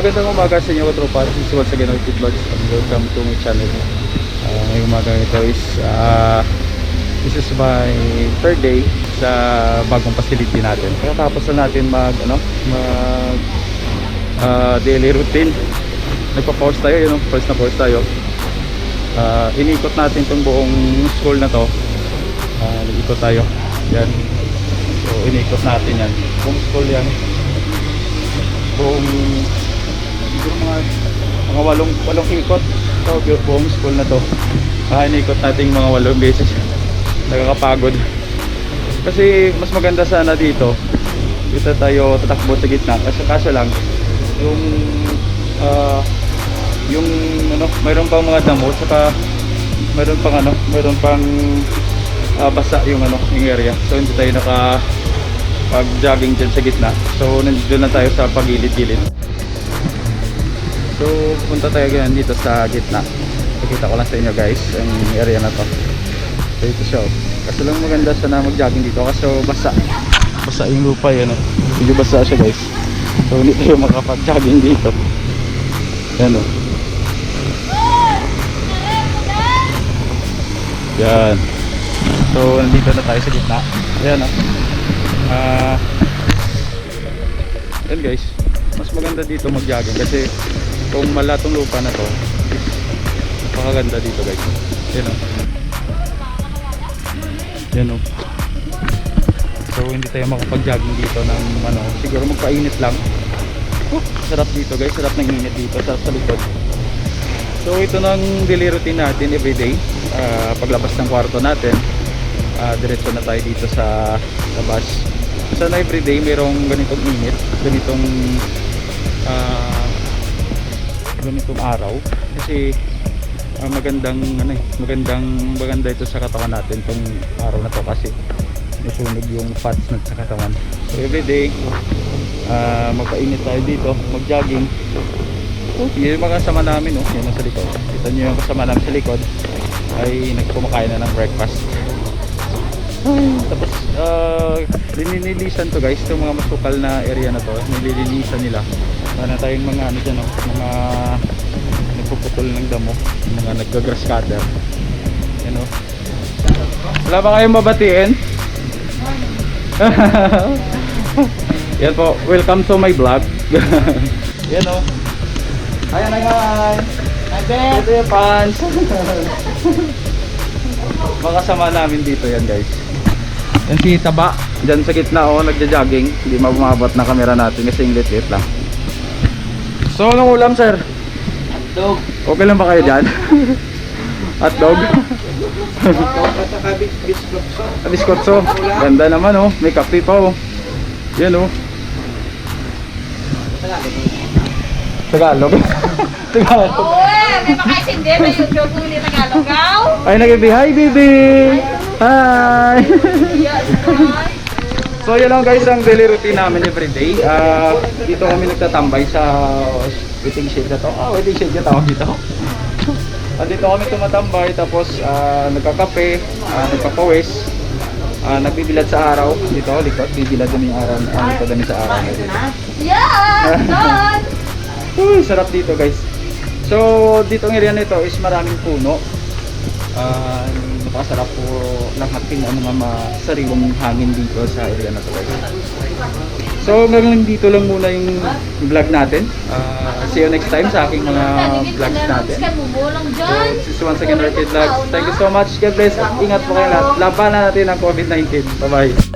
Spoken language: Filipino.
magandang umaga sa inyo, tropa. This is once again Orchid Vlogs and welcome to my channel. Uh, ngayong umaga ito is uh, this is my third day sa bagong facility natin. Kaya tapos na natin mag ano, mag uh, daily routine. Nagpa-pause tayo, yun, pause na pause tayo. Uh, inikot natin tong buong school na to. Uh, nag-ikot tayo. Yan. So inikot natin yan. Buong school yan mga walong walong ikot. So bu- buong school na to. Ah inikot natin mga walong beses. Nakakapagod. Kasi mas maganda sana dito dito tayo tatakbo sa gitna. Kasi kaso lang yung ah yung ano mayroon pang mga damo saka mayroon pang ano mayroon pang ah, basa yung ano yung area. So hindi tayo naka pag jogging dyan sa gitna. So nandito na tayo sa pagilid-gilid so punta tayo ganyan dito sa gitna. Pakita ko lang sa inyo guys ang area na to. So ito siya oh. kasi lang maganda sana mag jogging dito kasi basa. Basa yung lupa yan oh. medyo basa siya guys. So hindi tayo makapag jogging dito. Yan oh. Yan. So nandito na tayo sa gitna. Yan oh. Ah. yan guys, mas maganda dito mag-jogging kasi kung malatong lupa na to, is napakaganda dito guys. Yan o. Yan o. So hindi tayo makapag-jogging dito ng ano, siguro magpainit lang. Oh, sarap dito guys, sarap ng init dito, sarap sa likod. So ito nang daily routine natin everyday. Ah, paglabas ng kwarto natin, ah, diretso na tayo dito sa labas sana everyday mayroong ganitong init ganitong ah, ganitong araw. Kasi ah, magandang ano eh, magandang maganda ito sa katawan natin tong araw na to kasi nasunog yung fats na sa katawan. So everyday ah, magpainit tayo dito mag jogging oh, yun yung mga kasama namin oh, yan nasa likod. Kita nyo yung kasama namin sa likod ay nagkumakain na ng breakfast. Ay, tapos uh, linilinisan to guys itong mga masukal na area na to. Nililinisan nila sana tayong mga ano dyan oh, mga nagpuputol ng damo. Mga nagga-grass cutter yan oh wala ba kayong mabatiin? yan po. Welcome to my vlog. Yan oh hi hi hi. Hi Ben. Ito yung fans mga kasama namin dito yan guys. Yan si Taba dyan sa gitna oh nagja-jogging. Hindi mabumabot na camera natin kasi yung lit-lit lang so anong ulam sir? Dog. okay lang ba kayo dyan? hotdog? Dog at saka bis- biskot so. biskotso ganda naman oh may kape pa oh yan oh Tagalog Tagalog Uy, may makaisindi yung joke mo ni Tagalog-gaw? ay nag-baby hi baby hi Yes, boy. So yun lang guys ang daily routine namin everyday. Ah, dito kami nagtatambay sa waiting shed na to. Ah, waiting shed yung tawag dito. Ah, dito kami tumatambay tapos ah, nagkakape, ah, nagpapawis, ah, nagbibilad sa araw. Dito likod, bibilad namin yung araw, ah, likod namin sa araw. Yeah! Uy, sarap dito guys. So dito ang area nito is maraming puno. Ah, napakasarap po langhating ang mga masariwang hangin dito sa area na to. So hanggang dito lang muna yung vlog natin. Ah, see you next time sa aking mga vlogs natin. So, this is once again Arcade Vlogs. Thank you so much. God bless. Ingat po kayo lahat. Labanan natin ang COVID-19. Bye-bye.